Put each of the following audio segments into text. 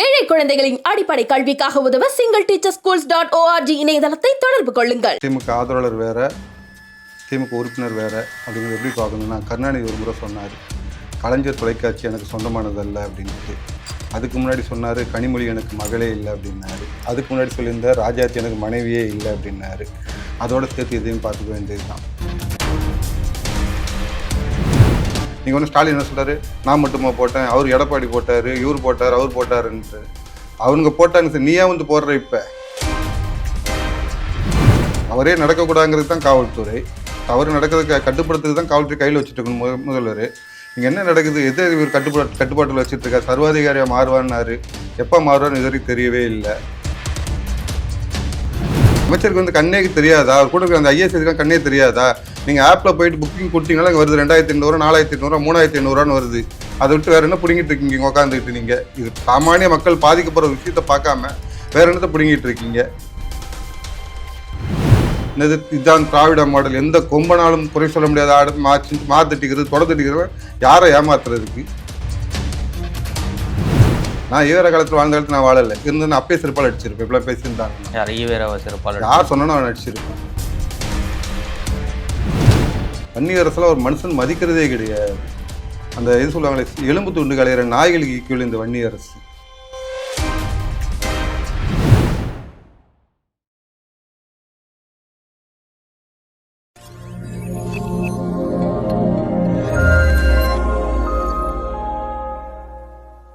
ஏழை குழந்தைகளின் அடிப்படை கல்விக்காக உதவ single teacher schools dot ORG இணையதளத்தை தொடர்பு கொள்ளுங்கள். திமுக ஆதரவாளர் வேற திமுக உறுப்பினர் வேற அப்படிங்கிறது எப்படி பார்க்கணும்னா கருணாநிதி ஒரு முறை சொன்னார் கலைஞர் தொலைக்காட்சி எனக்கு சொந்தமானதல்ல அப்படின்ட்டு. அதுக்கு முன்னாடி சொன்னார் கனிமொழி எனக்கு மகளே இல்லை அப்படின்னாரு. அதுக்கு முன்னாடி சொல்லியிருந்தார் ராஜாத்தி எனக்கு மனைவியே இல்லை அப்படின்னாரு. அதோட சேர்த்து இதையும் பார்த்துக்க வேண்டியது தான் நீங்கள் ஒன்று ஸ்டாலின் என்ன சொல்கிறாரு நான் மட்டுமா போட்டேன் அவர் எடப்பாடி போட்டார் இவர் போட்டார் அவர் போட்டாருன்ட்டு. அவனுங்க போட்டாங்க சார் நீயே வந்து போடுற இப்போ? அவரே நடக்கக்கூடாங்கிறது தான் காவல்துறை. தவறு நடக்கிறதுக்கு கட்டுப்படுத்துறது தான் காவல்துறை கையில் வச்சுட்டு இருக்கணும் முத- முதல்வர். இங்கே என்ன நடக்குது? எது இவர் கட்டுப்பாடு கட்டுப்பாட்டில் வச்சுட்டு சர்வாதிகாரியாக மாறுவான்னாரு. எப்போ மாறுவார்னு இது வரைக்கும் தெரியவே இல்லை. அமைச்சருக்கு வந்து கண்ணே தெரியாதா? அவர் கூட இருக்கிற அந்த ஐஎஸ் எதுக்காக கண்ணே தெரியாதா? நீங்கள் ஆப்பில் போயிட்டு புக்கிங் கொடுத்தீங்களா இங்கே வருது ரெண்டாயிரத்தி எண்ணூறு நாலாயிரத்தி எண்ணூறு மூணாயிரத்தி எண்ணூறுவான்னு வருது. அதை விட்டு வேறு என்ன பிடிங்கிட்டு இருக்கீங்க இங்கே உட்காந்துக்கிட்டு நீங்கள் இது சாமானிய மக்கள் பாதிக்கப்படுற விஷயத்தை பார்க்காம வேற என்னத்தை பிடுங்கிட்டு இருக்கீங்க? என்னது? இதுதான் திராவிட மாடல். எந்த கொம்பனாலும் குறை சொல்ல முடியாத ஆடு மாற்றி மாத்தட்டிக்கிறது தொடத்தட்டிக்கிறது யாரை ஏமாத்துறதுக்கு? நான் ஈவர காலத்தில் வாழ்ந்த காலத்தில் நான் வாழலை. இருந்து நான் அப்பயே சிறப்பால் அடிச்சிருப்பேன் இப்பெல்லாம் பேசியிருந்தாங்க. யார் ஈவேராவ சிறப்பாளர் யார் சொன்னா அவன் நடிச்சிருப்பான். வன்னியரசில் ஒரு மனுஷன் மதிக்கிறதே கிடையாது. அந்த இது சொல்லுவாங்களே எலும்பு துண்டு கலையிற நாய்களுக்கு ஈக்குவல் இந்த வன்னியரசு.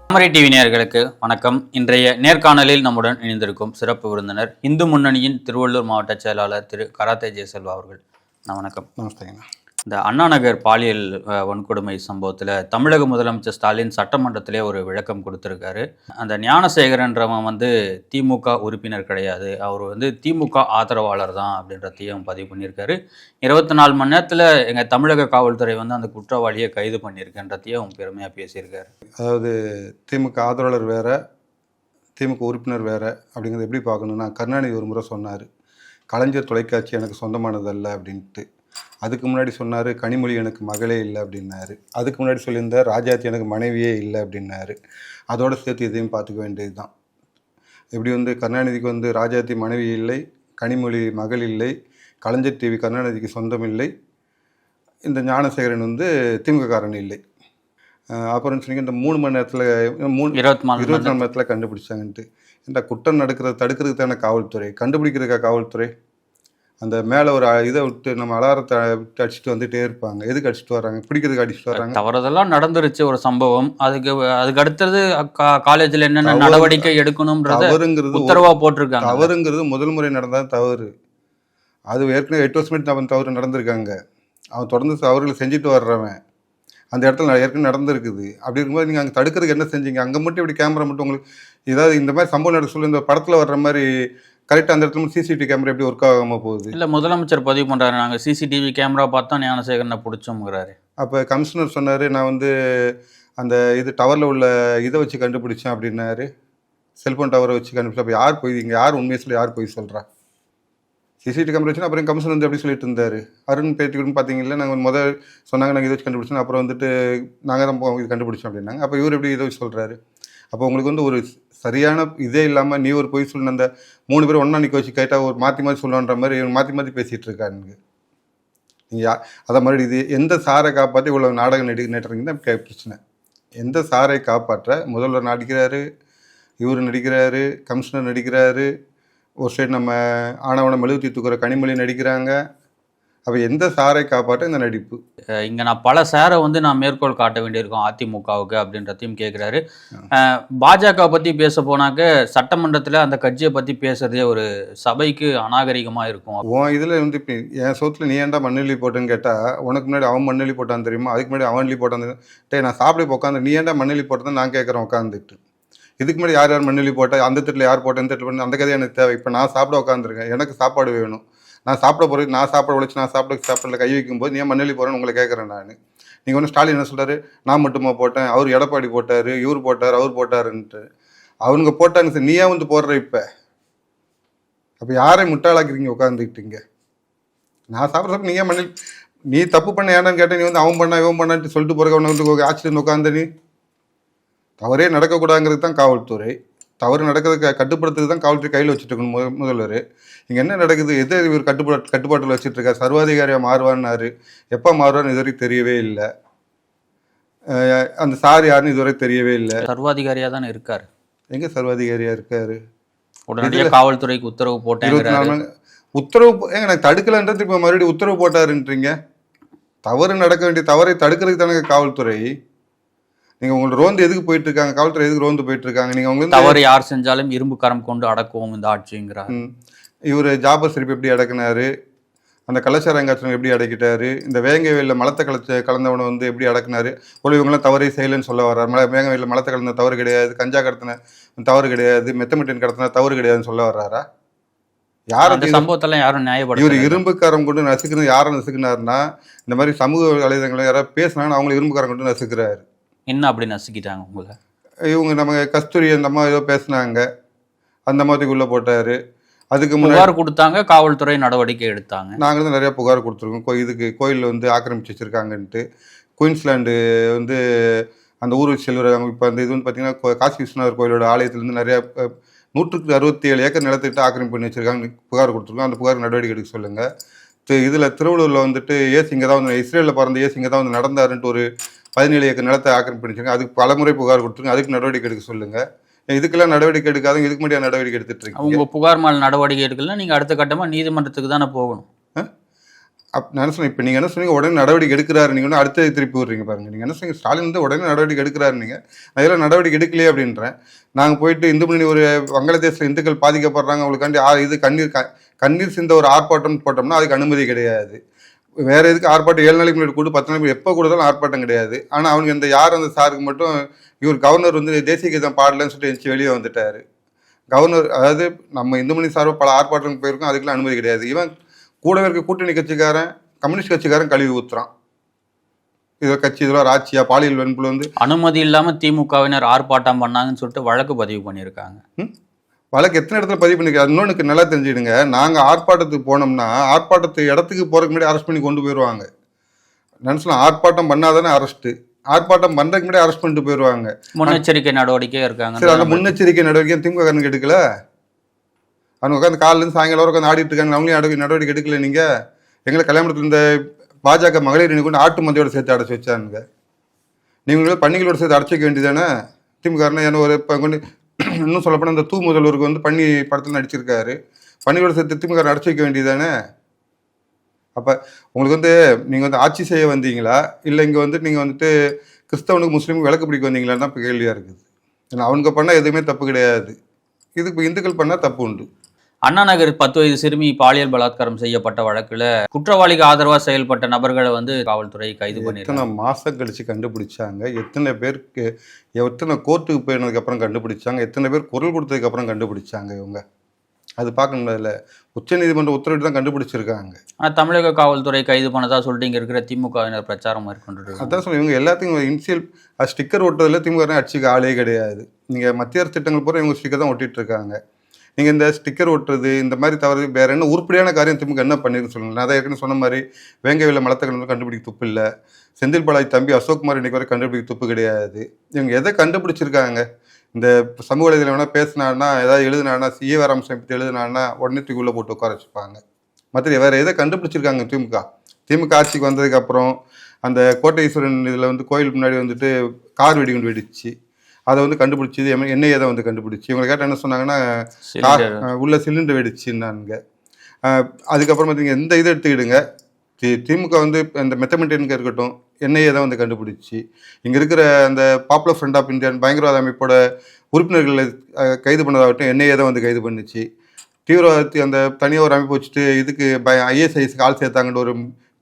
தாமரை டிவி நேயர்களுக்கு வணக்கம். இன்றைய நேர்காணலில் நம்முடன் இணைந்திருக்கும் சிறப்பு விருந்தினர் இந்து முன்னணியின் திருவள்ளூர் மாவட்ட செயலாளர் திரு கராத்தே ஜெயசெல்வா அவர்கள். நான் வணக்கம். நமஸ்தேங்கண்ணா இந்த அண்ணாநகர் பாலியல் வன்கொடுமை சம்பவத்தில் தமிழக முதலமைச்சர் ஸ்டாலின் சட்டமன்றத்திலே ஒரு விளக்கம் கொடுத்துருக்காரு. அந்த ஞானசேகரன்றவன் வந்து திமுக உறுப்பினர் கிடையாது. அவர் வந்து திமுக ஆதரவாளர் தான் அப்படின்றதையும் பதிவு பண்ணியிருக்காரு. இருபத்தி நாலு மணி நேரத்தில் எங்கள் தமிழக காவல்துறை வந்து அந்த குற்றவாளியை கைது பண்ணியிருக்கன்றதையும் பெருமையாக பேசியிருக்காரு. அதாவது திமுக ஆதரவாளர் வேற திமுக உறுப்பினர் வேற அப்படிங்கிறது எப்படி பார்க்கணுன்னா கருணாநிதி ஒரு முறை சொன்னார் கலைஞர் தொலைக்காட்சி எனக்கு சொந்தமானதல்ல அப்படின்ட்டு. அதுக்கு முன்னாடி சொன்னார் கனிமொழி எனக்கு மகளே இல்லை அப்படின்னாரு. அதுக்கு முன்னாடி சொல்லியிருந்தார் ராஜாத்தி எனக்கு மனைவியே இல்லை அப்படின்னாரு. அதோட சேர்த்து இதையும் பார்த்துக்க வேண்டியது தான். எப்படி வந்து கருணாநிதிக்கு வந்து ராஜாத்தி மனைவி இல்லை கனிமொழி மகள் இல்லை கலைஞர் டிவி கருணாநிதிக்கு சொந்தம் இல்லை இந்த ஞானசேகரன் வந்து திமுக காரன் இல்லை. அப்புறம் சொன்னீங்க? இந்த மூணு மணி நேரத்தில் மூணு இருபத்தி நாலு இருபத்தி நாலு மணி நேரத்தில் கண்டுபிடிச்சாங்கன்ட்டு. இந்த குற்றம் நடக்கிறத தடுக்கிறதுக்கு தானே காவல்துறை? கண்டுபிடிக்கிறதுக்கா காவல்துறை? அந்த மேலே ஒரு இதை விட்டு நம்ம அலாரத்தை விட்டு அடிச்சுட்டு வந்துட்டே இருப்பாங்க. எதுக்கு அடிச்சுட்டு வர்றாங்க? பிடிக்கிறதுக்கு அடிச்சுட்டு வர்றாங்க? தவறுதெல்லாம் நடந்துருச்சு ஒரு சம்பவம். அதுக்கு அதுக்கு அடுத்தது காலேஜ்ல என்னென்ன நடவடிக்கை எடுக்கணும்ன்றத தவறுங்கிறது ஒரு- உத்தரவா போட்டிருக்காங்க. தவறுங்கிறது முதல் முறை நடந்தால் தவறு. அது ஏற்கனவே எட்டு வருஷம் அவன் தவறு நடந்திருக்காங்க. அவன் தொடர்ந்து தவறுகளை செஞ்சுட்டு வர்றவன். அந்த இடத்துல ஏற்கனவே நடந்திருக்குது. அப்படி இருக்கும்போது நீங்கள் அங்கே தடுக்கிறதுக்கு என்ன செஞ்சீங்க? அங்கே மட்டும் இப்படி கேமரா மட்டும் உங்களுக்கு ஏதாவது இந்த மாதிரி சம்பவம் நடக்க சொல்லி இந்த படத்தில் வர்ற மாதிரி கரெக்டாக அந்த இடத்துல சிசிடிவி கேமரா எப்படி ஒர்க் ஆகாமல் போகுது? இல்ல முதலமைச்சர் பதிவு பண்றாரு. நாங்க சிசிடிவி கேமரா பார்த்தா ஞானசேகரனை பிடிச்சோங்கிறாரு அப்போ கமிஷனர் சொன்னார் நான் வந்து அந்த இது டவரில் உள்ள இதை வச்சு கண்டுபிடிச்சேன் அப்படின்னாரு. செல்ஃபோன் டவரை வச்சு கண்டுபிடிச்சேன் அப்போ யார் போய் இங்கே யார் உண்மையை சொல்லி யார் போய் சொல்கிறா சிசிடிவி கேமரா வச்சு அப்புறம் கமிஷனர் வந்து எப்படி சொல்லிட்டு இருந்தார்? அருண் பேட்டி கூட பார்த்தீங்களா நாங்கள் முதல் சொன்னாங்க நாங்கள் இதை வச்சு கண்டுபிடிச்சோம். அப்புறம் வந்துட்டு நாங்கள் தான் இது கண்டுபிடிச்சோம் அப்படின்னாங்க. அப்போ இவர் எப்படி இதை வச்சு சொல்கிறாரு அப்போ உங்களுக்கு வந்து ஒரு சரியான இதே இல்லாமல் நீ ஒரு பொய் சொல்லணும் அந்த மூணு பேரும் ஒன்றா நிற்க வச்சு கேட்டால் ஒரு மாற்றி மாற்றி சொல்லணுன்ற மாதிரி இவன் மாற்றி மாற்றி பேசிகிட்டு இருக்கானுங்க நீங்கள் அதை மாதிரி இது எந்த சாரை காப்பாற்றி இவ்வளோ நாடகம் நடி நடுறீங்க கே- பிரச்சனை. எந்த சாரை காப்பாற்ற முதல்வர் நடிக்கிறாரு இவர் நடிக்கிறாரு கமிஷனர் நடிக்கிறாரு ஒரு சைடு நம்ம ஆணவனம் எழுதி தூக்குற கனிமொழி நடிக்கிறாங்க அப்போ எந்த சாரை காப்பாற்ற இந்த நடிப்பு? இங்க நான் பல சேரை வந்து நான் மேற்கோள் காட்ட வேண்டியிருக்கோம் அதிமுகவுக்கு அப்படின்றதையும் கேட்கிறாரு அஹ் பாஜக பத்தி பேச போனாக்க சட்டமன்றத்துல அந்த கட்சியை பத்தி பேசுறதே ஒரு சபைக்கு அநாகரிகமா இருக்கும். உன் இதில் வந்து இப்போ என் சோத்துல நீ ஏன்டா மண்ணெல்லி போட்டேன்னு கேட்டால் உனக்கு முன்னாடி அவன் மண்ணெல்லி போட்டான் தெரியுமா? அதுக்கு முன்னாடி அவன் எல்லி போட்டான் தெரியுமா? டேய் நான் சாப்பிட உட்காந்து நீ ஏன்டா மண்ணெல்லி போட்டதுன்னு நான் கேட்குறேன் உட்காந்துட்டு இதுக்கு முன்னாடி யார் யார் மண்ணெல்லி போட்டா அந்த தட்டில் யார் போட்டா இந்த தட்டில் பண்ணி அந்த கதை எனக்கு தேவை. இப்போ நான் சாப்பிட உட்காந்துருக்கேன் எனக்கு சாப்பாடு வேணும். நான் சாப்பிட போகிறேன் நான் சாப்பிட உழைச்சி நான் சாப்பிட சாப்பிடல கை வைக்கும்போது நீ ஏன் மண்ணெல்லி போகிறேன்னு உங்களை கேட்குறேன் நான். நீங்கள் வந்து ஸ்டாலின் என்ன சொல்கிறாரு நான் மட்டுமா போட்டேன் அவர் எடப்பாடி போட்டார் இவர் போட்டார் அவர் போட்டாருன்ட்டு. அவனுங்க போட்டாங்க சார் நீ ஏன் வந்து போடுற இப்போ? அப்போ யாரை முட்டாளாக்குறீங்க உட்காந்துக்கிட்டீங்க நான் சாப்பிட்ற சாப்பிட நீ ஏன் மண்ணில் நீ தப்பு பண்ண ஏன்னு கேட்டேன் நீ வந்து அவன் பண்ணா இவன் பண்ணான்ட்டு சொல்லிட்டு போறக்க வந்து ஆச்சரியம் உட்காந்து நீ? தவறே நடக்கக்கூடாதுங்கிறது தான் காவல்துறை. தவறு நடக்கிறதுக்கு கட்டுப்படுத்துறது தான் காவல்துறை கையில் வச்சுட்டு இருக்கணும் முத முதல்வர். இங்கே என்ன நடக்குது? எது இவர் கட்டுப்பாடு கட்டுப்பாட்டில் வச்சுட்டு இருக்காரு சர்வாதிகாரியாக மாறுவான்னாரு எப்போ மாறுவான்னு இதுவரை தெரியவே இல்லை. அந்த சார் யாருன்னு இதுவரை தெரியவே இல்லை. சர்வாதிகாரியா தானே இருக்காரு. எங்கே சர்வாதிகாரியாக இருக்காரு? உடனடியாக காவல்துறைக்கு உத்தரவு மணி உத்தரவு ஏங்க நான் தடுக்கலன்றது இப்போ மறுபடியும் உத்தரவு போட்டாருன்றீங்க? தவறு நடக்க வேண்டிய தவறை தடுக்கிறதுக்கு தானே காவல்துறை. நீங்கள் உங்களோட ரோந்து எதுக்கு போயிட்டு இருக்காங்க காவல்துறை எதுக்கு ரோந்து போயிட்டு இருக்காங்க நீங்கள் வந்து தவறு யார் செஞ்சாலும் இரும்பு கரம் கொண்டு அடக்குவோம் இந்த ஆட்சிங்கிறார். இவர் ஜாபர் ஷெரீப் எப்படி அடக்குனாரு? அந்த கலாச்சாரங்காட்சி எப்படி அடக்கிட்டாரு? இந்த வேங்கை வெயிலில் மலத்தை கலச்ச கலந்தவனை வந்து எப்படி அடக்குனாரு? ஒரு இவங்களாம் தவறே செய்யலைன்னு சொல்ல வர்றாரு. மலை வேங்கை வெயிலில் மலத்தை கலந்த தவறு கிடையாது. கஞ்சா கடத்தின தவறு கிடையாது. மெத்தமெட்டின் கடத்தின தவறு கிடையாதுன்னு சொல்ல வர்றாரா? யார் அந்த சம்பவத்தெல்லாம் யாரும் இவர் நியாயப்படுத்த இரும்புக்காரம் கொண்டு நசுக்கிறது யாரை நசுக்குனாருன்னா இந்த மாதிரி சமூக வலைதளங்களை யாராவது பேசினாங்கன்னா அவங்கள இரும்புக்காரம் கொண்டு நசுக்கிறாரு. என்ன அப்படி நசுக்கிட்டாங்க உங்களை? இவங்க நம்ம கஸ்தூரி அந்த அம்மா ஏதோ பேசுனாங்க. அந்த மாதிரிக்குள்ளே போட்டாரு. அதுக்கு புகார் கொடுத்தாங்க காவல்துறை நடவடிக்கை எடுத்தாங்க. நாங்கள் தான் நிறையா புகார் கொடுத்துருக்கோம். கோ இதுக்கு கோயிலில் வந்து ஆக்கிரமிச்சு வச்சுருக்காங்கன்ட்டு. குயின்ஸ்லாண்டு வந்து அந்த ஊர் செல்வராங்க இப்போ அந்த இது வந்து பார்த்தீங்கன்னா காசி விஸ்வநாதர் கோயிலோட ஆலயத்துலேருந்து நிறையா நூற்றுக்கு அறுபத்தி ஏழு ஏக்கர் நிலத்திட்டு ஆக்கிரமிப்பு பண்ணி வச்சுருக்காங்க புகார் கொடுத்துருக்கோம். அந்த புகார் நடவடிக்கை எடுக்க சொல்லுங்கள் இதில் திருவள்ளூரில் வந்துட்டு ஏசு இங்கே தான் வந்து இஸ்ரேலில் பிறந்த ஏசு இங்கே தான் வந்து நடந்தாருன்ட்டு ஒரு பதினேழு ஏக்கர் நிலத்தை ஆக்கிரமிப்பு அதுக்கு பலமுறை புகார் கொடுத்துருங்க அதுக்கு நடவடிக்கை எடுக்க சொல்லுங்கள் இதுக்கெல்லாம் நடவடிக்கை எடுக்காதவங்க இதுக்கு முன்னாடி நடவடிக்கை எடுத்துட்டு இருக்கீங்க? உங்க புகார் மேல் நடவடிக்கை எடுக்கலாம் நீங்க அடுத்த கட்டமா நீதிமன்றத்துக்கு தானே போகணும். அப் நான் என்ன சொன்னேன்? இப்போ நீங்கள் என்ன சொன்னீங்க? உடனே நடவடிக்கை எடுக்கிறாரு. நீங்கள் அடுத்த திருப்பி விடுறீங்க பாருங்க. நீங்கள் என்ன சொன்னீங்க? ஸ்டாலின் வந்து உடனே நடவடிக்கை எடுக்கிறாரு நீங்கள் நான் இதெல்லாம் நடவடிக்கை எடுக்கலையே அப்படின்றேன். நாங்கள் போயிட்டு இந்து முன்னணி ஒரு வங்காளதேசத்தில் இந்துக்கள் பாதிக்கப்படுறாங்க. அவங்களுக்காண்டி ஆ இது கண்ணீர் க கண்ணீர் சிந்த ஒரு ஆர்ப்பாட்டம் போட்டோம்னா அதுக்கு அனுமதி கிடையாது. வேற எதுக்கு ஆர்ப்பாட்டம் ஏழு நாளைக்கு முன்னாடி கூட பத்து நாளைக்கு எப்போ கூடதாலும் ஆர்ப்பாட்டம் கிடையாது. ஆனால் அவனுக்கு இந்த யார் அந்த சாருக்கு மட்டும் இவர் கவர்னர் வந்து தேசிய கீதம் பாடலன்னு சொல்லிட்டு எந்திரிச்சு வெளியே வந்துட்டாரு. கவர்னர் அதாவது நம்ம இந்து மணி சார்பாக பல ஆர்ப்பாட்டம் போயிருக்கோம் அதுக்கெல்லாம் அனுமதி கிடையாது. இவன் கூடவே இருக்க கூட்டணி கட்சிக்காரன் கம்யூனிஸ்ட் கட்சிக்காரன் கழுவி ஊத்துறான். இதோ கட்சி இதெல்லாம் ஒரு ஆட்சியா பாலியல் வன்புல வந்து அனுமதி இல்லாம திமுகவினர் ஆர்ப்பாட்டம் பண்ணாங்கன்னு சொல்லிட்டு வழக்கு பதிவு பண்ணியிருக்காங்க. வழக்கு எத்தனை இடத்துல பதிவு பண்ணிருக்காரு இன்னொன்னுக்கு நல்லா தெரிஞ்சுடுங்க நாங்கள் ஆர்ப்பாட்டத்துக்கு போனோம்னா ஆர்ப்பாட்டத்து இடத்துக்கு போறதுக்கு முன்னாடி அரெஸ்ட் பண்ணி கொண்டு போயிடுவாங்க நினச்சலாம் ஆர்ப்பாட்டம் பண்ணாதானே அரெஸ்ட்டு ஆர்ப்பாட்டம் பண்ணுறதுக்கு முன்னாடி அரெஸ்ட் பண்ணிட்டு போயிடுவாங்க முன்னெச்சரிக்கை நடவடிக்கை இருக்காங்க சரி அந்த முன்னெச்சரிக்கை நடவடிக்கை திமுக காரனுக்கு எடுக்கல? அவங்க உட்காந்து காலிலேருந்து சாயங்காலம் வரை உட்காந்து ஆடிட்டு இருக்காங்க. அவங்களையும் நடவடிக்கை எடுக்கல நீங்க? எங்களை கல்யாணத்தில் இந்த பாஜக மகளிர் அணி கொண்டு ஆட்டு மந்தையோட சேர்த்து அடைச்சி வச்சானுங்க. நீங்களும் பன்னிகளோட சேர்த்து அடைச்சி வைக்க வேண்டியதானே திமுக என்ன ஒரு இப்போ கொண்டு இன்னும் சொல்லப்போனால் இந்த தூ முதல்வருக்கு வந்து பன்னி படத்தில் நடிச்சிருக்காரு. பன்னிகளோட சேர்த்து திமுக அடைச்சி வைக்க வேண்டியதானே அப்போ உங்களுக்கு வந்து நீங்கள் வந்து ஆட்சி செய்ய வந்தீங்களா? இல்லை இங்கே வந்து நீங்கள் வந்துட்டு கிறிஸ்தவனுக்கு முஸ்லீமுக்கு விளக்கு பிடிக்க வந்தீங்களான்னு தான் இப்போ கேள்வியாக இருக்குது. ஏன்னா அவங்க பண்ணால் எதுவுமே தப்பு கிடையாது. இதுக்கு இப்போ இந்துக்கள் பண்ணால் தப்பு உண்டு. அண்ணா நகர் பத்து வயது சிறுமி பாலியல் பலாத்காரம் செய்யப்பட்ட வழக்குல குற்றவாளிக்கு ஆதரவா செயல்பட்ட நபர்களை வந்து காவல்துறை கைது எத்தனை பண்ணிருக்காங்க மாதம் கழிச்சு கண்டுபிடிச்சாங்க? எத்தனை பேருக்கு எத்தனை கோர்ட்டுக்கு போயினதுக்கப்புறம் கண்டுபிடிச்சாங்க? எத்தனை பேர் குரல் கொடுத்ததுக்கப்புறம் கண்டுபிடிச்சாங்க இவங்க? அது பார்க்கணும்ல இல்லை? உச்சநீதிமன்ற உத்தரவிட்டு தான் கண்டுபிடிச்சிருக்காங்க. ஆனா தமிழக காவல்துறை கைது பண்ணதா சொல்லிட்டு இங்க இருக்கிற திமுகவினர் பிரச்சாரம் மேற்கொண்டு அதான் சொல்ல இவங்க எல்லாத்தையும் இனிஷியல் ஸ்டிக்கர் ஒட்டுறதுல திமுக அடிச்சுக்க ஆளே கிடையாது. நீங்கள் மத்திய அரசு திட்டங்கள் பூரா இவங்க ஸ்டிக்கர் தான் ஒட்டிட்டு இருக்காங்க. நீங்கள் இந்த ஸ்டிக்கர் ஒட்டுறது இந்த மாதிரி தவறு வேறு என்ன உருப்படியான காரியம் திமுக என்ன பண்ணிருக்கு சொல்லுங்க. நான் அதை ஏற்கனவே சொன்ன மாதிரி வேங்கவில மலத்தை கண்டுபிடிக்க துப்பு இல்லை. செந்தில் பாலாஜி தம்பி அசோக்குமார் இன்னைக்கு வரை கண்டுபிடிக்க துப்பு கிடையாது. இவங்க எதை கண்டுபிடிச்சிருக்காங்க? இந்த சமூக வலைதளம் வேணால் பேசினான்னா ஏதாவது எழுதினான்னா சீவராம்சம் பற்றி எழுதுனானா உடனே தூக்கி உள்ளே போட்டு உட்கார வச்சுப்பாங்க. மற்ற வேறு எதை கண்டுபிடிச்சிருக்காங்க திமுக? திமுக ஆட்சிக்கு வந்ததுக்கப்புறம் அந்த கோட்டை-ஈஸ்வரன் இதில் வந்து கோயில் முன்னாடி வந்துட்டு கார் வெடிகுண்டு வெடிச்சு அதை வந்து கண்டுபிடிச்சி எண்ணெயை தான் வந்து கண்டுபிடிச்சி. இவங்க கேட்டால் என்ன சொன்னாங்கன்னா உள்ள சிலிண்டர் வெடிச்சுன்னானுங்க. அஹ், அதுக்கப்புறம் பார்த்தீங்க எந்த இதை எடுத்துக்கிடுங்க. தி திமுக வந்து இந்த மெத்தமெட்டினுக்கு இருக்கட்டும் என்ஐஏ தான் வந்து கண்டுபிடிச்சி. இங்கே இருக்கிற அந்த பாப்புலர் ஃப்ரண்ட் ஆஃப் இந்தியன் பயங்கரவாத அமைப்போட உறுப்பினர்களை கைது பண்ணதாகட்டும் என்ஐஏ தான் வந்து கைது பண்ணுச்சு. தீவிரவாதத்தை அந்த தனியாக ஒரு அமைப்பு வச்சுட்டு இதுக்கு பய ஐஎஸ்ஐஎஸ்க்கு ஆள் சேர்த்தாங்கன்ற ஒரு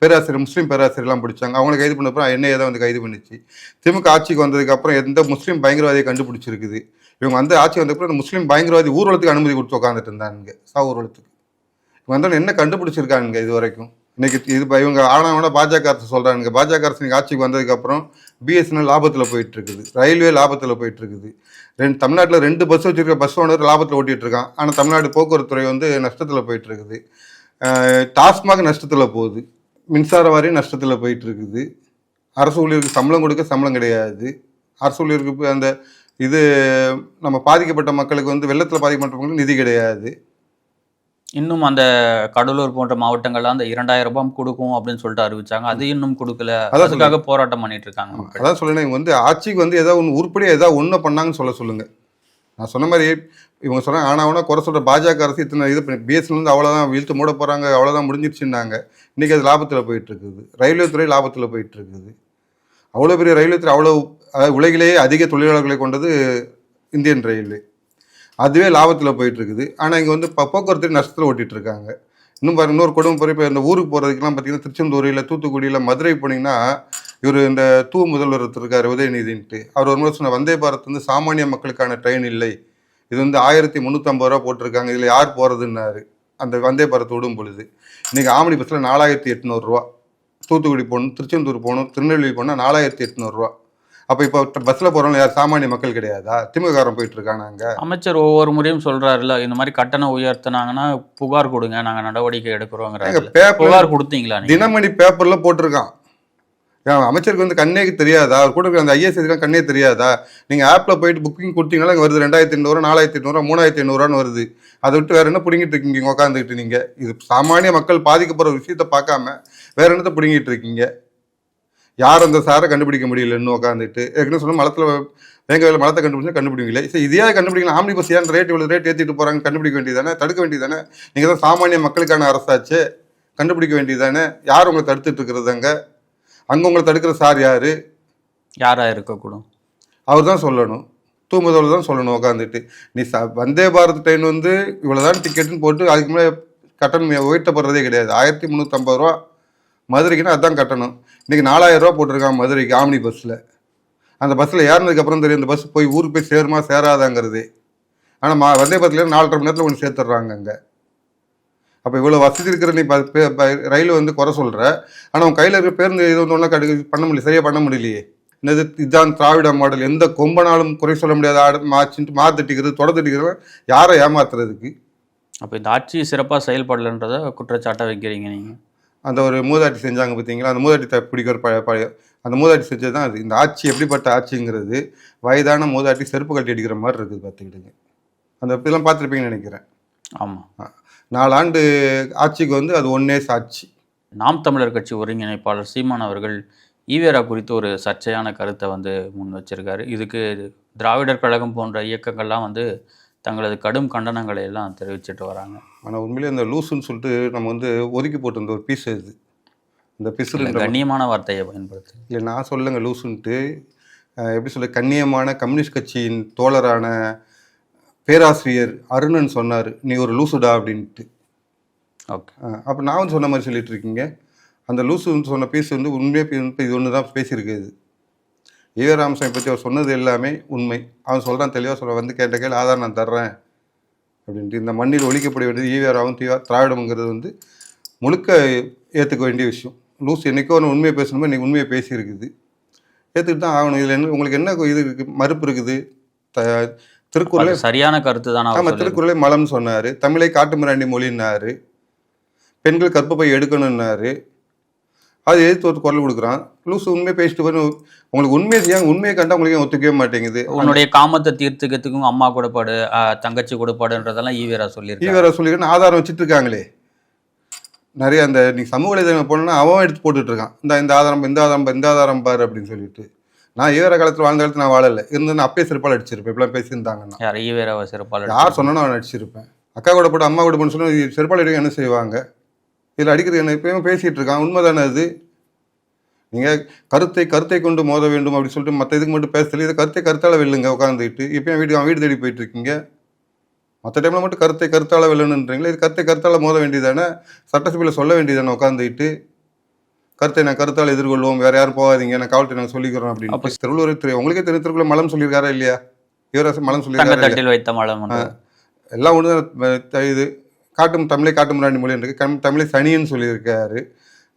பேராசிரியர் முஸ்லீம் பேராசிரியர்லாம் பிடிச்சாங்க. அவங்களை கைது பண்ண அப்புறம் என்ஐஏ தான் வந்து கைது பண்ணிச்சு. திமுக ஆட்சிக்கு வந்ததுக்கப்புறம் எந்த முஸ்லீம் பயங்கரவாதியை கண்டுபிடிச்சிருக்குது? இவங்க வந்து ஆட்சி வந்தப்பறம் இந்த முஸ்லீம் பயங்கரவாதி ஊர்வலத்துக்கு அனுமதி கொடுத்து உட்காந்துட்டு இருந்தாங்க சா ஊர்வலத்துக்கு. இவங்க வந்தோடனே என்ன கண்டுபிடிச்சிருக்கானுங்க இது வரைக்கும்? இன்னைக்கு இது இவங்க ஆனவன பாஜக அரசு சொல்கிறாங்க பாஜக அரசு இன்னைக்கு ஆட்சிக்கு வந்ததுக்கப்புறம் பிஎஸ்என்எல் லாபத்தில் போயிட்டு இருக்குது ரயில்வே லாபத்தில் போயிட்டு இருக்குது ரெண்டு தமிழ்நாட்டில் ரெண்டு பஸ் வச்சுருக்க பஸ் ஓனர் லாபத்தில் ஓட்டிகிட்டு இருக்கான் ஆனால் தமிழ்நாடு போக்குவரத்து துறை வந்து நஷ்டத்தில் போயிட்டு இருக்குது டாஸ்மாக் நஷ்டத்தில் போகுது. மின்சார வாரியம் நஷ்டத்தில் போயிட்டு இருக்குது அரசு ஊழியருக்கு சம்பளம் கொடுக்க சம்பளம் கிடையாது. அரசு ஊழியருக்கு அந்த இது நம்ம பாதிக்கப்பட்ட மக்களுக்கு வந்து வெள்ளத்தில் பாதிக்கப்பட்ட மக்களுக்கு நிதி கிடையாது. இன்னும் அந்த கடலூர் போன்ற மாவட்டங்கள்லாம் அந்த இரண்டாயிரம் ரூபாய் கொடுக்கும் அப்படின்னு சொல்லிட்டு அறிவிச்சாங்க. அது இன்னும் கொடுக்கல. அதுக்காக போராட்டம் பண்ணிட்டு இருக்காங்க அதான் சொல்லுறேன் இவங்க வந்து ஆட்சிக்கு வந்து ஏதாவது ஒன்று உருப்படியாக ஏதாவது ஒன்று பண்ணாங்கன்னு சொல்ல சொல்லுங்க. நான் சொன்ன மாதிரி இவங்க சொன்னாங்க ஆனாவனா குறை சொல்கிற பாஜக அரசு இத்தனை இது பண்ணி பிஎஸ்என்லேருந்து அவ்வளோதான் வீழ்த்து மூட போகிறாங்க அவ்வளோதான் முடிஞ்சிருச்சுன்னாங்க. இன்றைக்கி அது லாபத்தில் போயிட்டுருக்குது. ரயில்வே துறை லாபத்தில் போயிட்டுருக்குது. அவ்வளோ பெரிய ரயில்வே துறை அவ்வளோ அதாவது உலகிலேயே அதிக தொழிலாளர்களை கொண்டது இந்தியன் ரயில்வே. அதுவே லாபத்தில் போயிட்டுருக்குது. ஆனால் இங்கே வந்து போக்குவரத்து நஷ்டத்தில் ஓட்டிகிட்டு இருக்காங்க இன்னும் பாருங்க இன்னொரு குடும்பம் பொறுப்பு இப்போ இந்த ஊருக்கு போகிறதுக்கெல்லாம் பார்த்தீங்கன்னா திருச்செந்தூரில் தூத்துக்குடியில் மதுரை போனீங்கன்னா இவர் இந்த தூ முதல்வர் இருக்கார் உதயநிதின்ட்டு. அவர் ஒரு முறை சொன்ன வந்தே பாரத் வந்து சாமானிய மக்களுக்கான ட்ரெயின் இல்லை. இது வந்து ஆயிரத்தி முந்நூற்றம்பது ரூபா போட்டிருக்காங்க இதில் யார் போகிறதுன்னாரு அந்த வந்தே பாரத் விடும் பொழுது. இன்றைக்கி ஆமணி பஸ்ஸில் நாலாயிரத்தி எட்நூறுரூவா தூத்துக்குடி போகணும் திருச்செந்தூர் போகணும் திருநெல்வேலி போனால் நாலாயிரத்தி எட்நூறுரூவா அப்போ இப்போ பஸ்ஸில் போகிறவங்க யார்? சாமானிய மக்கள் கிடையாதா? திமுககாரன் போயிட்டு இருக்காங்க அங்கே? அமைச்சர் ஒவ்வொரு முறையும் சொல்றாருல இந்த மாதிரி கட்டணம் உயர்த்தினாங்கன்னா புகார் கொடுங்க நாங்க நடவடிக்கை எடுக்கிறோங்கிறாரு. பேப்பர் புகார் கொடுத்தீங்களா தினமணி பேப்பரில் போட்டிருக்கான். அமைச்சருக்கு வந்து கண்ணே தெரியாதா? அவர் கூட அந்த ஐஎஸ் கண்ணே தெரியாதா? நீங்கள் ஆப்பில் போயிட்டு புக்கிங் கொடுத்தீங்களா இங்கே வருது ரெண்டாயிரத்தி எண்ணூறு நாலாயிரத்தி எண்ணூறுவா மூணாயிரத்தி எண்ணூறுவான்னு வருது. அதை விட்டு வேற என்ன பிடிங்கிட்டு இருக்கீங்க உட்காந்துக்கிட்டு நீங்கள் இது சாமானிய மக்கள் பாதிக்கப்படுற விஷயத்தை பார்க்காம வேற என்னத்தை பிடிங்கிட்டு இருக்கீங்க? யார் அந்த சாரை கண்டுபிடிக்க முடியல இன்னும் உட்காந்துட்டு ஏற்கனவே சொன்ன மலத்தில் வேங்க வேலை மலத்தை கண்டுபிடிச்சா கண்டுபிடிக்கல சரி இதே கண்டுபிடிக்கலாம். ஆம்னி பஸ் ஏன் ரேட் இவ்வளோ ரேட் ஏற்றிட்டு போகிறாங்க கண்டுபிடிக்க வேண்டியதானே தடுக்க வேண்டியதானே நீங்கள் தான் சாமானிய மக்களுக்கான அரசாச்சு. கண்டுபிடிக்க வேண்டியதானே யார் உங்களை தடுத்துட்டு இருக்கிறது அங்கே? உங்களை தடுக்கிற சார் யார்? யாரா இருக்கக்கூடும். அவர் தான் சொல்லணும். தூங்குதல் தான் சொல்லணும் உட்காந்துட்டு நீ ச வந்தே பாரத் ட்ரெயின் வந்து இவ்வளோதான் டிக்கெட்டுன்னு போட்டு அதுக்கு மேலே கட்டணம் உயர்த்தப்படுறதே கிடையாது. ஆயிரத்தி முந்நூற்றம்பது ரூபா மதுரைக்குன்னா அதான் கட்டணும். இன்றைக்கி நாலாயிரம் ரூபா போட்டிருக்காங்க மதுரைக்கு ஆம்னி பஸ்ஸில் அந்த பஸ்ஸில் ஏறினதுக்கப்புறம் தெரியும் இந்த பஸ் போய் ஊருக்கு போய் சேருமா சேராதாங்கிறது. ஆனால் மா வந்தே பாரத்லேயே நாலரை மணி நேரத்தில் ஒன்று சேர்த்துட்றாங்க அங்கே. அப்போ இவ்வளோ வசதி இருக்கிற நீ ப- ப- ரயில் வந்து குறை சொல்கிற ஆனால் உன் கையில் இருக்கிற பேருந்து இது வந்து ஒன்றும் கடு பண்ண முடியல சரியாக பண்ண முடியலையே. என்னது இதுதான் திராவிட மாடல் எந்த கொம்பனாலும் குறை சொல்ல முடியாத ஆடு மாச்சின்ட்டு மா தட்டிக்கிறது யாரை ஏமாத்துறதுக்கு? அப்போ இந்த ஆட்சி சிறப்பாக செயல்படலன்றத குற்றச்சாட்டாக வைக்கிறீங்க நீங்கள் அந்த ஒரு மூதாட்டி செஞ்சாங்க பார்த்தீங்களா? அந்த மூதாட்டி பிடிக்கிற பழைய பழைய அந்த மூதாட்டி செஞ்சது தான் அது. இந்த ஆட்சி எப்படிப்பட்ட ஆட்சிங்கிறது வயதான மூதாட்டி செருப்பு கட்டி அடிக்கிற மாதிரி இருக்குது பார்த்துக்கிட்டுங்க அந்த இதெல்லாம் பார்த்துருப்பீங்கன்னு நினைக்கிறேன். ஆமா. நாலு ஆண்டு ஆட்சிக்கு வந்து அது ஒன்னே சாட்சி. நாம் தமிழர் கட்சி ஒருங்கிணைப்பாளர் சீமான் அவர்கள் ஈவேரா குறித்து ஒரு சர்ச்சையான கருத்தை வந்து முன் வச்சிருக்காரு. இதுக்கு திராவிடர் கழகம் போன்ற இயக்கங்கள்லாம் வந்து தங்களது கடும் கண்டனங்களை எல்லாம் தெரிவிச்சிட்டு வராங்க. ஆனால் உண்மையிலே அந்த லூசுன்னு சொல்லிட்டு நம்ம வந்து ஒதுக்கி போட்டிருந்த ஒரு பீஸ் இது இந்த பிசுறு கண்ணியமான வார்த்தையை பயன்படுத்து இல்லை நான் சொல்லுங்க லூசுன்ட்டு. அஹ், எப்படி சொல்ல கண்ணியமான கம்யூனிஸ்ட் கட்சியின் தோழரான பேராசிரியர் அருணன் சொன்னார் நீ ஒரு லூசுடா அப்படின்ட்டு. ஓகே. அப்போ நான் வந்து சொன்ன மாதிரி சொல்லிட்டு இருக்கீங்க. அந்த லூசுன்னு சொன்ன பீஸ் வந்து உண்மையாக இது ஒன்று தான் பேசியிருக்கு இது. ஈவே ராமசாமி பற்றி அவர் சொன்னது எல்லாமே உண்மை. அவன் சொல்கிறான் தெளிவாக சொல்ல வந்து கேட்ட கேள்வி ஆதாரம் நான் தர்றேன். அப்படின்ட்டு இந்த மண்ணில் ஒழிக்கப்பட வேண்டியது ஈவேராவும் தீவா திராவிடம்ங்கிறது வந்து முழுக்க ஏற்றுக்க வேண்டிய விஷயம். லூஸ் என்னைக்கோ ஒன்று உண்மையை பேசணுமோ இன்னைக்கு உண்மையை பேசியிருக்குது. ஏற்றுக்கிட்டு தான் ஆகணும். இதில் என்ன உங்களுக்கு என்ன இது இருக்குது மறுப்பு இருக்குது? த திருக்குறளே சரியான கருத்து தான் ஆமா திருக்குறளே மலம்னு சொன்னாரு. தமிழை காட்டுமிராண்டி மொழின்னாரு. பெண்கள் கற்பப்பை எடுக்கணும்னாரு அது எதிர்த்து ஒரு குரல் கொடுக்குறான். லூசு உண்மையை பேசிட்டு வரும் உங்களுக்கு உண்மையை செய்யாங்க உண்மையை கண்டா உங்களுக்கு ஒத்துக்கவே மாட்டேங்குது. உன்னுடைய காமத்தை தீர்த்துக்கிறதுக்கும் அம்மா கூடப்பாடு தங்கச்சி கூடப்பாடுன்றதெல்லாம் ஈவேரா சொல்லியிருக்காரு. ஈவேரா சொல்லிக்கிறேன்னு ஆதாரம் வச்சுட்டு இருக்காங்களே நிறைய அந்த நீ சமூக வலைதளம் போனோன்னா அவன் எடுத்து போட்டுட்டு இருக்கான் இந்த இந்த ஆதாரம் இந்த ஆதாரம் இந்த ஆதாரம் பாரு அப்படின்னு சொல்லிட்டு. நான் ஈவேரா காலத்தில் வாழ்ந்த காலத்தில் நான் வாழலை. இருந்து நான் அப்பயே சிறப்பால் அடிச்சிருப்பேன். இப்பெல்லாம் பேசியிருந்தாங்கன்னா. யார் ஈவேராவை சிறப்பாளர் யார் சொன்னாலும் அவன் அடிச்சிருப்பேன். அக்கா கூட போட்டு அம்மா கூட போட்டு சொன்னா செருப்பால் அடிக்க என்ன செய்வாங்க? இதில் அடிக்கிறது என்ன இப்பயும் பேசிகிட்டு இருக்கான். உண்மைதானே அது? நீங்கள் கருத்தை கருத்தை கொண்டு மோத வேண்டும் அப்படி சொல்லிட்டு மற்ற இதுக்கு மட்டும் பேசல இதை கருத்தை கருத்தால வெல்லுங்க உட்காந்துட்டு இப்பயும் வீடு வீடு தேடி போயிட்டு இருக்கீங்க மற்ற டைமில் மட்டும் கருத்தை கருத்தால வெல்லணுன்றீங்களா இது கருத்தை கருத்தால மோத வேண்டியதானே? சட்டசபையில் சொல்ல வேண்டியதானே உட்காந்துட்டு கருத்தை நான் கருத்தால் எதிர்கொள்வோம் வேற யாரும் போகாதீங்க நான் காவல்துறை நாங்கள் சொல்லிக்கிறோம் அப்படின்னு. திருவள்ளுவர் திரு உங்களுக்கே தெரியும் திருக்குறள் மலம் சொல்லியிருக்காரா இல்லையா? யுவராசன் மலம் சொல்லியிருக்காரா வைத்த மலம். எல்லாம் ஒன்று இது. காட்டும் தமிழை காட்டும் முராண்டி மொழி இருக்கு. கம் தமிழை சனின்னு சொல்லியிருக்காரு.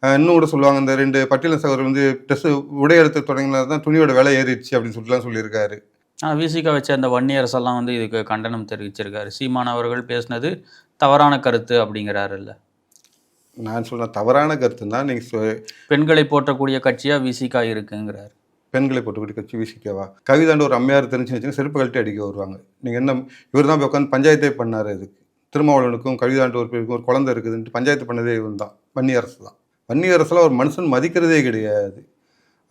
இன்னும் கூட சொல்லுவாங்க இந்த ரெண்டு பட்டியல சகோதரர் வந்து ட்ரெஸ் உடை எடுத்து தொடங்கினா தான் துணியோட விலை ஏறிடுச்சு அப்படின்னு சொல்லிட்டுலாம் சொல்லியிருக்காரு. ஆனா விசிகா வச்ச அந்த வன்னியரசு எல்லாம் வந்து இதுக்கு கண்டனம் தெரிவிச்சிருக்காரு. சீமான் அவர்கள் பேசினது தவறான கருத்து அப்படிங்கிறாரு இல்ல நான் சொல்றேன் தவறான கருத்து தான் நீங்கள் பெண்களை போற்றக்கூடிய கட்சியா விசிகா இருக்குங்கிறாரு. பெண்களை போட்டு கட்சி வீசிக்கவா கவிதாண்டு ஒரு அம்மையார் தெரிஞ்சு வச்சுன்னா செருப்பு கழட்டி அடிக்க வருவாங்க. நீங்கள் என்ன இவர் தான் போய் உட்காந்து பஞ்சாயத்தே பண்ணார் இதுக்கு. திருமாவளவனுக்கும் கவிதாண்டு ஒரு ஒரு குழந்தை இருக்குதுன்ட்டு பஞ்சாயத்து பண்ணதே இவன் தான் வன்னி அரசு தான். வன்னி அரசில் ஒரு மனுஷன் மதிக்கிறதே கிடையாது.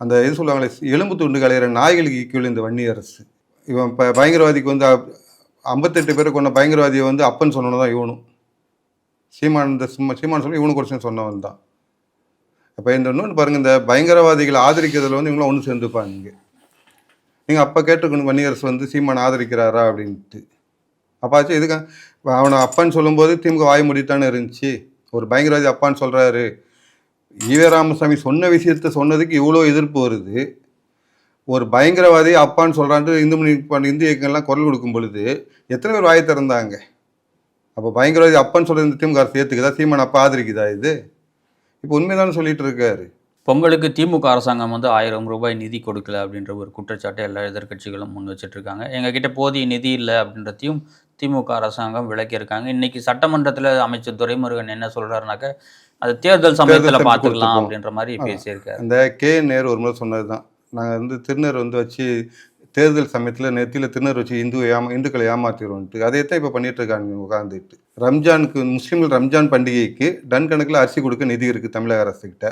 அந்த இது சொல்லுவாங்களே எலும்பு துண்டு கலையிற நாய்களுக்கு ஈக்குவல் இந்த வன்னி அரசு. இவன் இப்போ பயங்கரவாதிக்கு வந்து ஐம்பத்தெட்டு பேரை கொண்ட பயங்கரவாதியை வந்து அப்பன்னு சொன்னவன் தான் இவனும். சீமான் இந்த சும்மா சீமான் சொல்லி இவனுக்கு ஒரு சொன்னவன் தான். இப்போ இந்த இன்னொன்று பாருங்கள் இந்த பயங்கரவாதிகளை ஆதரிக்கிறதுல வந்து இவங்களாம் ஒன்று சேர்ந்துப்பாங்க நீங்கள் அப்போ கேட்டுக்கணும் வன்னியரசு வந்து சீமான் ஆதரிக்கிறாரா அப்படின்ட்டு. அப்பாச்சும் எதுக்கு அவனை அப்பான்னு சொல்லும்போது திமுக வாய் முடித்தானே இருந்துச்சு. ஒரு பயங்கரவாதி அப்பான்னு சொல்கிறாரு ஈவே ராமசாமி சொன்ன விஷயத்த சொன்னதுக்கு இவ்வளோ எதிர்ப்பு வருது. ஒரு பயங்கரவாதி அப்பான்னு சொல்கிறான்ட்டு இந்து மணி இந்து இயக்கங்கள்லாம் குரல் கொடுக்கும் பொழுது எத்தனை பேர் வாயை திறந்தாங்க? அப்போ பயங்கரவாதி அப்பான்னு சொல்கிற இந்த திமுக அரசு ஏற்றுக்குதா சீமான் அப்பா ஆதரிக்குதா இது? இப்போ உண்மைதானே சொல்லிட்டு இருக்காரு. பொங்கலுக்கு திமுக அரசாங்கம் வந்து ஆயிரம் ரூபாய் நிதி கொடுக்கல அப்படின்ற ஒரு குற்றச்சாட்டை எல்லா எதிர்க்கட்சிகளும் முன் வச்சுட்ருக்காங்க இருக்காங்க. எங்ககிட்ட போதிய நிதி இல்லை அப்படின்றதையும் திமுக அரசாங்கம் விளக்கியிருக்காங்க. இன்னைக்கு சட்டமன்றத்தில் அமைச்சர் துரைமுருகன் என்ன சொல்றாருனாக்க அது தேர்தல் சமயத்தில் பார்த்துக்கலாம். அப்படின்ற மாதிரி. பேசியிருக்காரு. அந்த கே நேரு ஒரு முறை சொன்னது தான் நாங்கள் வந்து திருநர் வந்து வச்சு தேர்தல் சமயத்தில் நெத்தியில் திருநர் வச்சு இந்து ஏமா இந்துக்களை ஏமாத்திடுவோன்ட்டு. அதே தான் இப்போ பண்ணிட்டு இருக்காங்க உட்காந்துட்டு ரம்ஜானுக்கு முஸ்லீம்கள் ரம்ஜான் பண்டிகைக்கு டன் கணக்கில் அரிசி கொடுக்க நிதி இருக்குது தமிழக அரசுக்கிட்ட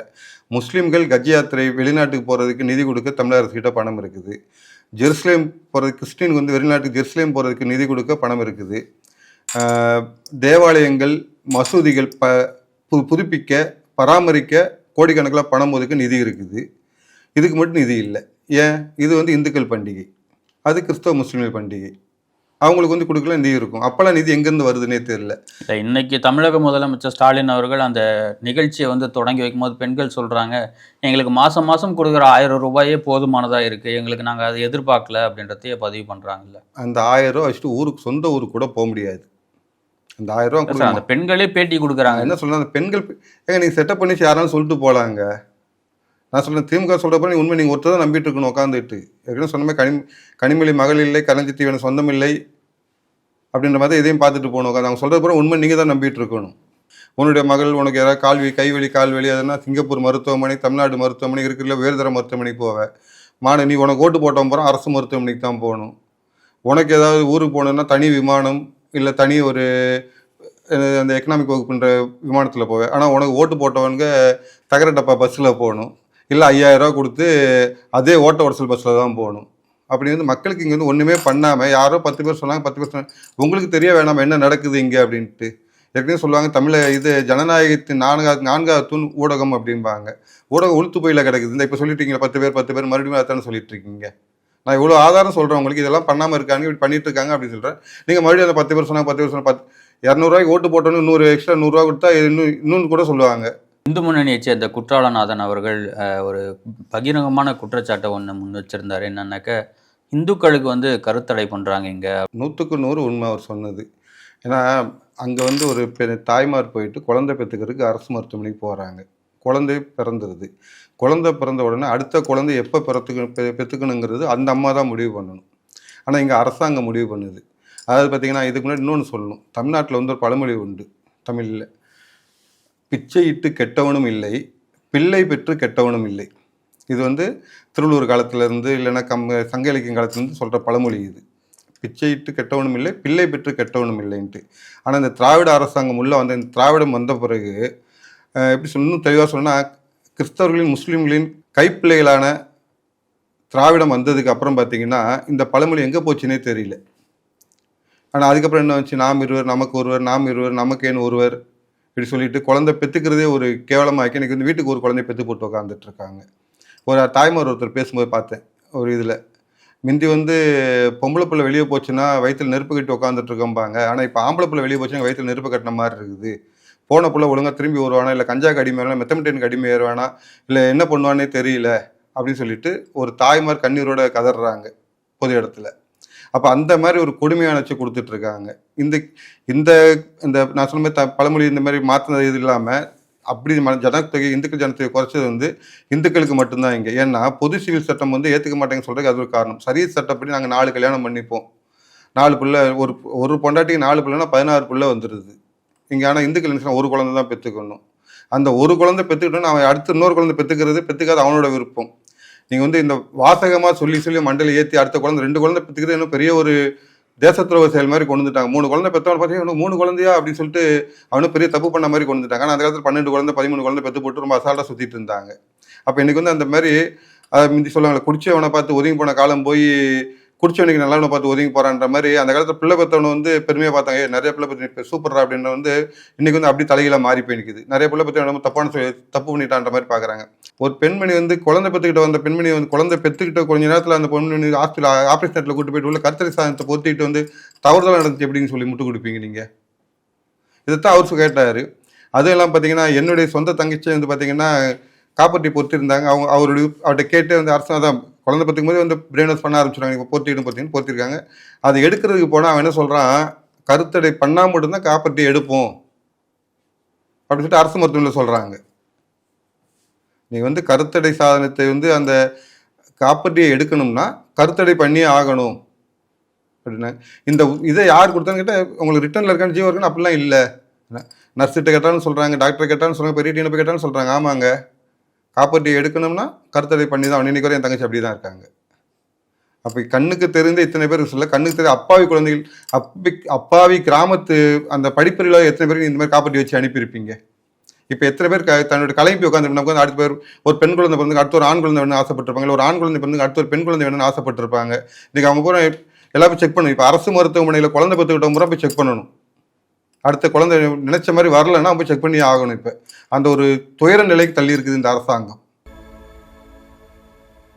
முஸ்லீம்கள் கஜ் யாத்திரை வெளிநாட்டுக்கு போகிறதுக்கு நிதி கொடுக்க தமிழக அரசுக்கிட்ட பணம் இருக்குது. ஜெருசலேம் போகிறது கிறிஸ்டின் வந்து வெளிநாட்டுக்கு ஜெருசலேம் போகிறதுக்கு நிதி கொடுக்க பணம் இருக்குது. தேவாலயங்கள் மசூதிகள் ப பு புதுப்பிக்க பராமரிக்க கோடிக்கணக்கில் பணம் ஒதுக்க நிதி இருக்குது. இதுக்கு மட்டும் நிதி இல்லை. ஏன்? இது வந்து இந்துக்கள் பண்டிகை. அது கிறிஸ்தவ முஸ்லீம்கள் பண்டிகை. அவங்களுக்கு வந்து கொடுக்கல நிதி இருக்கும். அப்போல்லாம் நிதி எங்கேருந்து வருதுன்னே தெரியல. இன்னைக்கு தமிழக முதலமைச்சர் ஸ்டாலின் அவர்கள் அந்த நிகழ்ச்சியை வந்து தொடங்கி வைக்கும்போது பெண்கள் சொல்றாங்க எங்களுக்கு மாசம் மாசம் கொடுக்குற ஆயிரம் ரூபாயே போதுமானதா இருக்கு எங்களுக்கு நாங்க அதை எதிர்பார்க்கல அப்படின்றதையே பதிவு பண்றாங்கல்ல. அந்த ஆயிரம் ரூபா வச்சுட்டு ஊருக்கு சொந்த ஊருக்கு கூட போக முடியாது. அந்த ஆயிரம் ரூபா அந்த பெண்களே பேட்டி கொடுக்குறாங்க. என்ன சொல்றேன் அந்த பெண்கள் ஏங்க நீங்கள் செட்டப் பண்ணி யாராலும் சொல்லிட்டு போகலாங்க. நான் சொல்கிறேன் திமுக சொல்கிறப்ப நீ உண்மை நீங்கள் ஒருத்தர் தான் நம்பிட்டு இருக்கணும் உட்காந்துட்டு ஏற்கனவே சொன்னமே கனி கனிமொழி மகள் இல்லை கலைஞ்சி தீவன சொந்தம் இல்லை அப்படின்ற மாதிரி இதையும் பார்த்துட்டு போகணும் உட்காந்து அவங்க சொல்கிற பிறகு உண்மை நீங்கள் தான் நம்பிட்டு இருக்கணும் உன்னுடைய மகள் உனக்கு யாராவது கால்வி கைவெளி கால்வெளி அதனா சிங்கப்பூர் மருத்துவமனை தமிழ்நாடு மருத்துவமனை இருக்கிற உயர்தர மருத்துவமனைக்கு போவேன் மாடு நீ உனக்கு ஓட்டு போட்டவன் போகிறோம் அரசு மருத்துவமனைக்கு தான் போகணும். உனக்கு ஏதாவது ஊருக்கு போகணுன்னா தனி விமானம் இல்லை தனி ஒரு அந்த எக்கனாமிக் வகுப்புன்ற விமானத்தில் போவேன் ஆனால் உனக்கு ஓட்டு போட்டவனுங்க தகர டப்பா பஸ்ஸில் போகணும். இல்லை ஐயாயிரரூவா கொடுத்து அதே ஓட்ட உடசல் பஸ்ஸில் தான் போகணும். அப்படி வந்து மக்களுக்கு இங்கே வந்து ஒன்றுமே பண்ணாமல் யாரோ பத்து பேர் சொன்னாங்க பத்து பேர் சொன்னாங்க உங்களுக்கு தெரிய வேணாம் என்ன நடக்குது இங்கே? அப்படின்ட்டு. ஏற்கனவே சொல்லுவாங்க தமிழ இது ஜனநாயகத்தின் நான்காவது நான்காவது தூண் ஊடகம் அப்படிம்பாங்க. ஊடகம் உளுத்து போயில கிடக்குது. இந்த இப்போ சொல்லிட்டீங்களா பத்து பேர் பத்து பேர் மறுபடியும் அதானே சொல்லிட்டு இருக்கீங்க? நான் இவ்வளோ ஆதாரம் சொல்கிறேன் உங்களுக்கு இதெல்லாம் பண்ணாமல் இருக்காங்க இப்படி பண்ணிட்டு இருக்காங்க அப்படின்னு சொல்கிறேன் நீங்கள் மறுபடியும் அந்த பத்து பேர் சொன்னாங்க பத்து பேர் சொன்னால் பத்து இரநூறுவாய்க்கு ஓட்டு போட்டோன்னு நூறு எக்ஸ்ட்ரா நூறுரூவா கொடுத்தா இன்னும் இன்னொன்று கூட சொல்லுவாங்க. இந்து முன்னணியைச் சேர்ந்த குற்றாலநாதன் அவர்கள் ஒரு பகிரங்கமான குற்றச்சாட்டை ஒன்று முன் வச்சிருந்தார். என்னன்னாக்க இந்துக்களுக்கு வந்து கருத்தடை பண்ணுறாங்க இங்கே. நூற்றுக்கு நூறு உண்மை அவர் சொன்னது. ஏன்னா அங்கே வந்து ஒரு பெ- தாய்மார் போயிட்டு குழந்தை பெற்றுக்கிறதுக்கு அரசு மருத்துவமனைக்கு போகிறாங்க குழந்தை பிறந்துருது. குழந்தை பிறந்த உடனே அடுத்த குழந்தை எப்போ பிறத்துக்கு பெ- பெற்றுக்கணுங்கிறது அந்த அம்மா தான் முடிவு பண்ணணும். ஆனால் இங்கே அரசாங்கம் முடிவு பண்ணுது. அதாவது பார்த்தீங்கன்னா இதுக்கு முன்னாடி இன்னொன்று சொல்லணும். தமிழ்நாட்டில் வந்து ஒரு பழமொழி உண்டு. தமிழில் பிச்சையிட்டு கெட்டவனும் இல்லை பிள்ளை பெற்று கெட்டவனும் இல்லை. இது வந்து திருவள்ளுவர் காலத்திலேருந்து இல்லைன்னா கம் சங்க இலக்கியம் காலத்துலேருந்து சொல்கிற பழமொழி இது. பிச்சையிட்டு கெட்டவனும் இல்லை பிள்ளை பெற்று கெட்டவனும் இல்லைன்ட்டு. ஆனால் இந்த திராவிட அரசாங்கம் உள்ளே வந்த இந்த திராவிடம் வந்த பிறகு எப்படி சொல்ல இன்னும் தெளிவாக சொன்னால் கிறிஸ்தவர்களின் முஸ்லீம்களின் கைப்பிள்ளைகளான திராவிடம் வந்ததுக்கு அப்புறம் பார்த்தீங்கன்னா இந்த பழமொழி எங்கே போச்சுன்னே தெரியல. ஆனால் அதுக்கப்புறம் என்ன வந்துச்சு? நாம் இருவர் நமக்கு ஒருவர் நாம் இருவர் நமக்கேன்னு ஒருவர் இப்படி சொல்லிட்டு குழந்தை பெற்றுக்கிறதே ஒரு கேவலமாக எனக்கு வந்து வீட்டுக்கு ஒரு குழந்தை பெற்று போட்டு உட்காந்துட்டு இருக்காங்க ஒரு தாய்மார் ஒருத்தர் பேசும்போது பார்த்தேன் ஒரு இதில். முந்தி வந்து பொம்பளை பிள்ளை வெளியே போச்சுன்னா வயிற்றில் நெருப்பு கட்டி உட்காந்துட்டு இருக்கம்பாங்க ஆனால் இப்போ ஆம்பளை பிள்ளை வெளியே போச்சுன்னா வயிற்றில் நெருப்பு கட்டின மாதிரி இருக்குது. போன பிள்ளை ஒழுங்காக திரும்பி வருவானா? இல்லை கஞ்சாக்கு அடிமை ஏறுவானா? மெத்தமெட்டனுக்கு அடிமை ஏறுவானா? இல்லை என்ன பண்ணுவானே தெரியல. அப்படின்னு சொல்லிட்டு ஒரு தாய்மார் கண்ணீரோட கதறாங்க பொது இடத்துல. அப்போ அந்த மாதிரி ஒரு கொடுமையான வச்சு கொடுத்துட்டு இருக்காங்க. இந்த இந்த இந்த நான் சொன்ன மாதிரி த பழமொழி இந்த மாதிரி மாற்றினது இது இல்லாமல் அப்படி ம- ஜனத்தொகை இந்துக்கள் ஜனத்தொகை குறைச்சது வந்து இந்துக்களுக்கு மட்டும்தான் இங்கே. ஏன்னா பொது சிவில் சட்டம் வந்து ஏற்றுக்க மாட்டேங்கன்னு சொல்கிறதுக்கு அது ஒரு காரணம். சரிய சட்டப்படி நாங்கள் நாலு கல்யாணம் பண்ணிப்போம். நாலு பிள்ளை ஒரு ஒரு பொண்டாட்டிக்கு நாலு பிள்ளைனா பதினாறு பிள்ளை வந்துடுது இங்கே ஆனால் இந்துக்கள் என்ன ஒரு குழந்தை தான் பெற்றுக்கணும் அந்த ஒரு குழந்தை பெற்றுக்கிட்டோன்னு அவன் அடுத்து இன்னொரு குழந்தை பெற்றுக்கிறது பெற்றுக்காத அவனோட விருப்பம். நீங்கள் வந்து இந்த வாசகமாக சொல்லி சொல்லி மண்டல ஏற்றி அடுத்த குழந்தை ரெண்டு குழந்தை பெற்றுக்கிறது இன்னும் பெரிய ஒரு தேசத்துறவு செயல் மாதிரி கொண்டு வந்துட்டாங்க. மூணு குழந்தை பெற்றவன் பார்த்தீங்கன்னா மூணு குழந்தையா? அப்படின்னு சொல்லிட்டு அவனும் பெரிய தப்பு பண்ண மாதிரி கொண்டு வந்துட்டாங்க. ஆனால் அந்த காலத்தில் பன்னெண்டு குழந்தை பதிமூணு குழந்தை பெற்று போட்டு ரொம்ப அசால்ட்டாக சுற்றிட்டு இருந்தாங்க. அப்போ இன்னைக்கு வந்து அந்த மாதிரி அதை முந்தி சொல்லுவாங்களே குடிச்சவனை பார்த்து ஒதுங்கி போன காலம் போய் குடிச்சவனுக்கு நல்லவனை பார்த்து ஒதுங்கி போறான்ற மாதிரி அந்த காலத்தில் பிள்ளை பெற்றவனை வந்து பெருமையாக பார்த்தாங்க. நிறைய பிள்ளை பற்றி சூப்பரா அப்படின்ற வந்து இன்னைக்கு வந்து அப்படி தலையில மாறி போய் நிற்குது நிறைய பிள்ளை பற்றி நம்ம தப்பான சொல்லி தப்பு பண்ணிட்டான்ற மாதிரி பார்க்குறாங்க. ஒரு பெண்மணி வந்து குழந்தை பெற்றுக்கிட்ட வந்த பெண்மணி வந்து குழந்தை பெற்றுக்கிட்ட கொஞ்ச நேரத்தில் அந்த பெண்மணி ஹாஸ்பிட்டல் ஆப்ரேஷன் தேட்டரில் கூட்டு போயிட்டு உள்ள கருத்தரி சாதனத்தை பொறுத்திட்டு வந்து தவறுதலாக நடந்துச்சு எப்படின்னு சொல்லி முட்டு கொடுப்பீங்க நீங்கள் இதைத்தான் அவர் கேட்டார். அதுவும் எல்லாம் பார்த்தீங்கன்னா என்னுடைய சொந்த தங்கச்சி வந்து பார்த்தீங்கன்னா காப்பர்ட்டி பொறுத்திருந்தாங்க. அவங்க அவருடைய அவர்கிட்ட கேட்டு வந்து அரசு தான் குழந்தை பத்துக்கும் போது வந்து பிரெயின் வாஷ் பண்ண ஆரம்பிச்சிருக்காங்க. இப்போ பொறுத்திட்டு பார்த்தீங்கன்னு பொறுத்திருக்காங்க. அதை எடுக்கிறதுக்கு போனால் அவன் என்ன சொல்கிறான் கருத்தடை பண்ணால் மட்டும்தான் காப்பர்ட்டி எடுப்போம். அப்படின்னு சொல்லிட்டு அரசு மருத்துவமனையில் சொல்கிறாங்க நீங்கள் வந்து கருத்தடை சாதனத்தை வந்து அந்த காப்பர்ட்டியை எடுக்கணும்னா கருத்தடை பண்ணியே ஆகணும். அப்படின்னா இந்த இதை யார் கொடுத்தான்னு கேட்டால் உங்களுக்கு ரிட்டர்னில் இருக்கான்னு ஜீவோ இருக்கான்னு அப்படிலாம் இல்லை. நர்ஸ்கிட்ட கேட்டாலும் சொல்கிறாங்க டாக்டர் கேட்டாலும் சொல்கிறாங்க பெரிய டீனை போய் கேட்டாலும் சொல்கிறாங்க ஆமாங்க. காப்பர்ட்டி எடுக்கணும்னா கருத்தடை பண்ணி தான் இன்னைக்கு வரையும் என் தங்கச்சி அப்படி தான் இருக்காங்க. அப்போ கண்ணுக்கு தெரிந்த இத்தனை பேர் சொல்ல கண்ணுக்கு தெரிந்த அப்பாவி குழந்தைகள் அப்பி அப்பாவி கிராமத்து அந்த படிப்பறிவில் எத்தனை பேருக்கு இந்த மாதிரி காப்பட்டி வச்சு அனுப்பியிருப்பீங்க? இப்போ எத்தனை பேர் தன்னோட கலைப்பி உட்காந்து நமக்கு வந்து அடுத்த பேர் ஒரு பெண் குழந்தை பிறந்து அடுத்த ஒரு ஆண் குழந்தை வேணும்னு ஆசைப்பட்டிருப்பாங்க ஒரு ஆண் குழந்தை பிறந்து அடுத்த ஒரு பெண் குழந்தை வேணும்னு ஆசைப்பட்டிருப்பாங்க. இன்னைக்கு அவங்க பூரா எல்லாமே செக் பண்ணணும். இப்போ அரசு மருத்துவமனையில் குழந்தை பெற்றுக்கிட்ட முறை போய் செக் பண்ணணும். அடுத்த குழந்தை நினைச்ச மாதிரி வரலைன்னா போய் செக் பண்ணி ஆகணும் இப்போ. அந்த ஒரு துயர நிலைக்கு தள்ளி இருக்குது இந்த அரசாங்கம்.